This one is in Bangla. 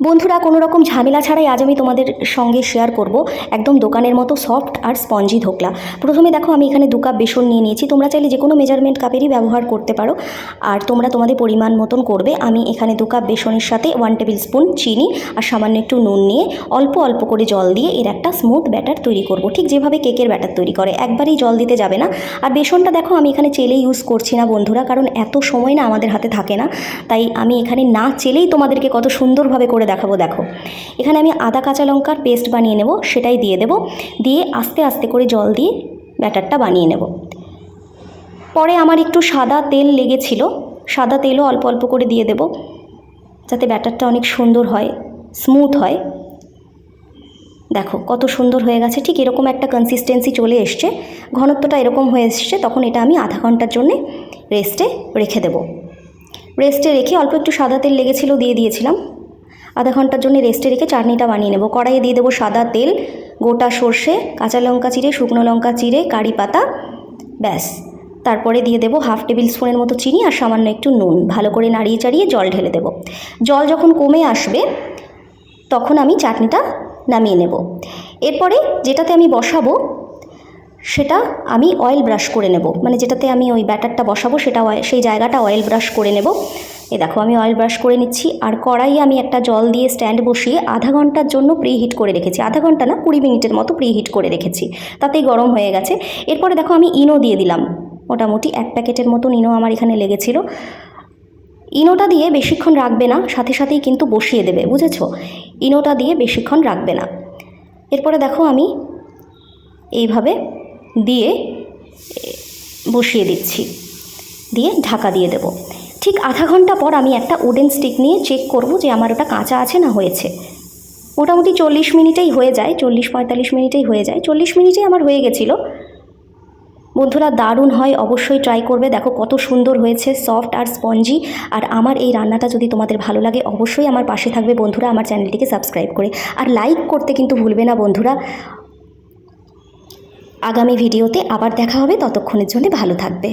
বন্ধুরা, কোনো রকম ঝামেলা ছাড়াই আজ আমি তোমাদের সঙ্গে শেয়ার করব একদম দোকানের মতো সফট আর স্পঞ্জি ধোকলা। প্রথমে দেখো, আমি এখানে দু কাপ বেসন নিয়ে নিয়েছি। তোমরা চাইলে যে কোনো মেজারমেন্ট কাপেরই ব্যবহার করতে পারো। আর তোমরা তোমাদের পরিমাণ মতন করবে। আমি এখানে দু কাপ বেসনের সাথে ওয়ান টেবিল স্পুন চিনি আর সামান্য একটু নুন নিয়ে অল্প অল্প করে জল দিয়ে এর একটা স্মুথ ব্যাটার তৈরি করব। ঠিক যেভাবে কেকের ব্যাটার তৈরি করে, একবারেই জল দিতে যাবে না। আর বেসনটা দেখো, আমি এখানে চেলে ইউজ করছি না বন্ধুরা, কারণ এত সময় না আমাদের হাতে থাকে না। তাই আমি এখানে না চেলেই তোমাদেরকে কত সুন্দরভাবে করে দেখাবো, দেখো। এখানে আমি আদা, কাঁচা লঙ্কার পেস্ট বানিয়ে নেব, সেটাই দিয়ে দেব। দিয়ে আস্তে আস্তে করে জল দিয়ে ব্যাটারটা বানিয়ে নেব। পরে আমার একটু সাদা তেল লেগেছিল, সাদা তেলও অল্প অল্প করে দিয়ে দেব, যাতে ব্যাটারটা অনেক সুন্দর হয় স্মুথ হয়। দেখো, কত সুন্দর হয়ে গেছে, ঠিক এরকম একটা কনসিস্টেন্সি চলে এসছে। ঘনত্বটা এরকম হয়ে এসছে, তখন এটা আমি আধা ঘণ্টার জন্যে রেস্টে রেখে দেবো। রেস্টে রেখে অল্প একটু সাদা তেল লেগেছিল, দিয়ে দিয়েছিলাম। আধা ঘণ্টার জন্য রেস্টে রেখে চাটনিটা বানিয়ে নেব। কড়াইয়ে দিয়ে দেবো সাদা তেল, গোটা সর্ষে, কাঁচা লঙ্কা চিড়ে, শুকনো লঙ্কা চিড়ে, কারি পাতা, ব্যাস। তারপরে দিয়ে দেবো হাফ টেবিল স্পুনের মতো চিনি আর সামান্য একটু নুন। ভালো করে নাড়িয়ে চাড়িয়ে জল ঢেলে দেবো। জল যখন কমে আসবে, তখন আমি চাটনিটা নামিয়ে নেব। এরপরে যেটাতে আমি বসাবো, সেটা আমি অয়েল ব্রাশ করে নেব। মানে যেটাতে আমি ওই ব্যাটারটা বসাবো, সেটা সেই জায়গাটা অয়েল ব্রাশ করে নেব। এ দেখো, আমি অয়েল ব্রাশ করে নিচ্ছি, আর কড়াইয়ে আমি একটা জল দিয়ে স্ট্যান্ড বসিয়ে আধা ঘণ্টার জন্য প্রি হিট করে রেখেছি। আধা ঘণ্টা না, কুড়ি মিনিটের মতো প্রি হিট করে রেখেছি। তাতেই গরম হয়ে গেছে। এরপরে দেখো, আমি ইনো দিয়ে দিলাম। মোটামুটি এক প্যাকেটের মতন ইনো আমার এখানে লেগেছিল। ইনোটা দিয়ে বেশিক্ষণ রাখবে না, সাথে সাথেই কিন্তু বসিয়ে দেবে, বুঝেছ? ইনোটা দিয়ে বেশিক্ষণ রাখবে না। এরপরে দেখো, আমি এইভাবে দিয়ে বসিয়ে দিচ্ছি। দিয়ে ঢাকা দিয়ে দেব। ঠিক আধা ঘণ্টা পর আমি একটা উডেন স্টিক নিয়ে চেক করব যে আমার ওটা কাঁচা আছে না হয়েছে। মোটামুটি চল্লিশ মিনিটেই হয়ে যায়, চল্লিশ পঁয়তাল্লিশ মিনিটেই হয়ে যায়। চল্লিশ মিনিটেই আমার হয়ে গেছিল। বন্ধুরা দারুণ হয়, অবশ্যই ট্রাই করবে। দেখো কত সুন্দর হয়েছে সফট আর স্পঞ্জি আর আমার এই রান্নাটা যদি তোমাদের ভালো লাগে, অবশ্যই আমার পাশে থাকবে বন্ধুরা, আমার চ্যানেলটিকে সাবস্ক্রাইব করে। আর লাইক করতে কিন্তু ভুলবে না বন্ধুরা। আগামী ভিডিওতে আবার দেখা হবে, ততক্ষণের জন্য ভালো থাকবে।